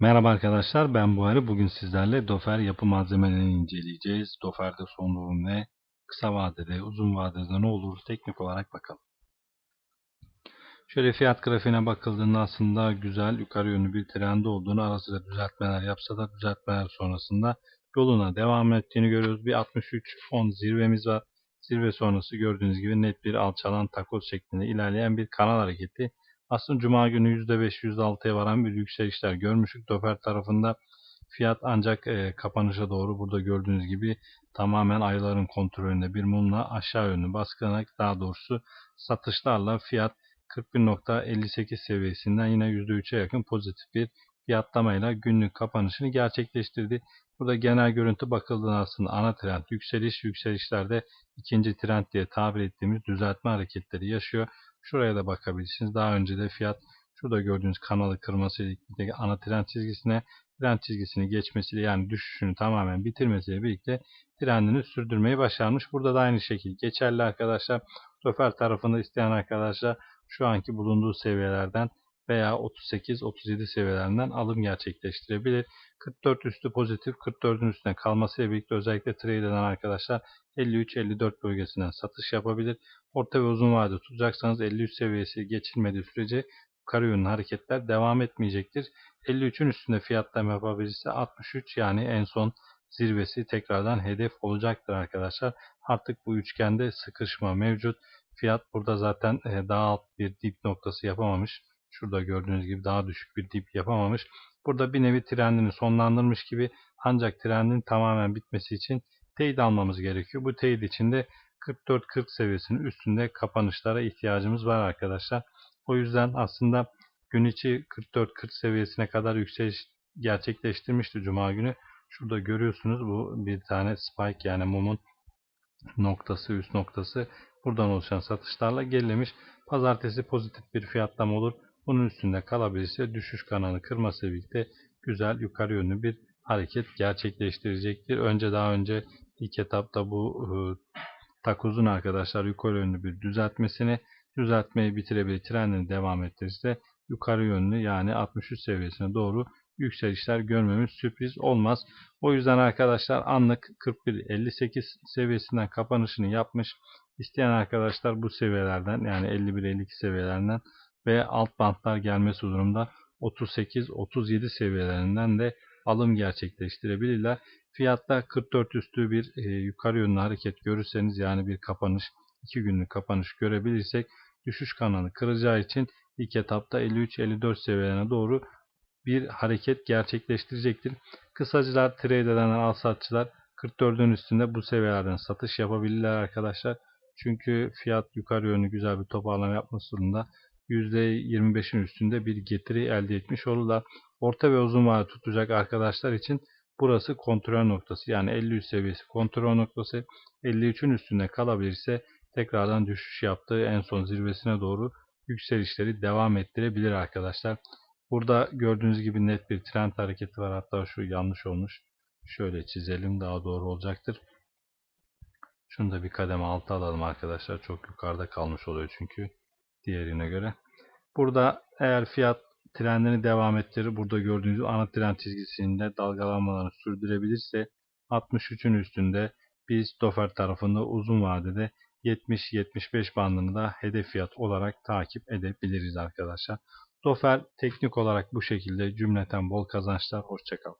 Merhaba arkadaşlar ben Buhari. Bugün sizlerle Dofer yapı malzemelerini inceleyeceğiz. Dofer'de son durum ne? Kısa vadede, uzun vadede ne olur? Teknik olarak bakalım. Şöyle fiyat grafiğine bakıldığında aslında güzel yukarı yönlü bir trendi olduğunu ara sıra düzeltmeler yapsa da düzeltmeler sonrasında yoluna devam ettiğini görüyoruz. Bir 63.10 zirvemiz var. Zirve sonrası gördüğünüz gibi net bir alçalan takoz şeklinde ilerleyen bir kanal hareketi. Aslında Cuma günü %5, %6'ya varan bir yükselişler görmüştük. Dofer tarafında fiyat ancak e, kapanışa doğru burada gördüğünüz gibi tamamen ayların kontrolünde bir mumla aşağı yönlü baskılanak daha doğrusu satışlarla fiyat 41.58 seviyesinden yine %3'e yakın pozitif bir fiyatlamayla günlük kapanışını gerçekleştirdi. Burada genel görüntü bakıldığında aslında ana trend yükseliş, yükselişlerde ikinci trend diye tabir ettiğimiz düzeltme hareketleri yaşıyor. Şuraya da bakabilirsiniz. Daha önce de fiyat şurada gördüğünüz kanalı kırması birlikte ana trend çizgisine trend çizgisini geçmesiyle yani düşüşünü tamamen bitirmesiyle birlikte trendini sürdürmeyi başarmış. Burada da aynı şekilde geçerli arkadaşlar. Dofer tarafında isteyen arkadaşlar şu anki bulunduğu seviyelerden veya 38-37 seviyelerinden alım gerçekleştirebilir. 44 üstü pozitif, 44'ün üstüne kalmasıyla birlikte özellikle trade eden arkadaşlar 53-54 bölgesinden satış yapabilir. Orta ve uzun vadede tutacaksanız 53 seviyesi geçilmediği sürece yukarı yönlü hareketler devam etmeyecektir. 53'ün üstünde fiyatlama yapabilirse 63 yani en son zirvesi tekrardan hedef olacaktır arkadaşlar. Artık bu üçgende sıkışma mevcut. Fiyat burada zaten e, daha alt bir dip noktası yapamamış. Şurada gördüğünüz gibi daha düşük bir dip yapamamış. Burada bir nevi trendini sonlandırmış gibi ancak trendin tamamen bitmesi için teyit almamız gerekiyor. Bu teyit için de 44-40 seviyesinin üstünde kapanışlara ihtiyacımız var arkadaşlar. O yüzden aslında gün içi 44-40 seviyesine kadar yükseliş gerçekleştirmişti Cuma günü. Şurada görüyorsunuz bu bir tane spike yani mumun noktası üst noktası buradan oluşan satışlarla gerilemiş. Pazartesi pozitif bir fiyatlama olur. Bunun üstünde kalabilirse düşüş kanalı kırması birlikte güzel yukarı yönlü bir hareket gerçekleştirecektir. Önce daha önce ilk etapta bu e, takozun arkadaşlar yukarı yönlü bir düzeltmesini düzeltmeyi bitirebilir trendini devam ettirirse yukarı yönlü yani 63 seviyesine doğru yükselişler görmemiz sürpriz olmaz. O yüzden arkadaşlar anlık 41.58 seviyesinden kapanışını yapmış. İsteyen arkadaşlar bu seviyelerden yani 51-52 seviyelerinden ve alt bantlar gelmesi durumda 38-37 seviyelerinden de alım gerçekleştirebilirler. Fiyatta 44 üstü bir e, yukarı yönlü hareket görürseniz yani bir kapanış 2 günlük kapanış görebilirsek düşüş kanalı kıracağı için ilk etapta 53-54 seviyelerine doğru bir hareket gerçekleştirecektir. Kısacılar, trade edenler, al satçılar 44'ün üstünde bu seviyelerden satış yapabilirler arkadaşlar. Çünkü fiyat yukarı yönlü güzel bir toparlama yapması durumunda %25'in üstünde bir getiri elde etmiş olurlar. Orta ve uzun vade tutacak arkadaşlar için burası kontrol noktası. Yani 53 seviyesi kontrol noktası. 53'ün üstünde kalabilirse tekrardan düşüş yaptığı en son zirvesine doğru yükselişleri devam ettirebilir arkadaşlar. Burada gördüğünüz gibi net bir trend hareketi var. Hatta şu yanlış olmuş. Şöyle çizelim daha doğru olacaktır. Şunu da bir kademe altı alalım arkadaşlar. Çok yukarıda kalmış oluyor çünkü diğerine göre. Burada eğer fiyat trendini devam ettirir. Burada gördüğünüz ana trend çizgisinde dalgalanmalarını sürdürebilirse 63'ün üstünde biz Dofer tarafında uzun vadede 70-75 bandını da hedef fiyat olarak takip edebiliriz arkadaşlar. Dofer teknik olarak bu şekilde cümleten bol kazançlar. Hoşçakalın.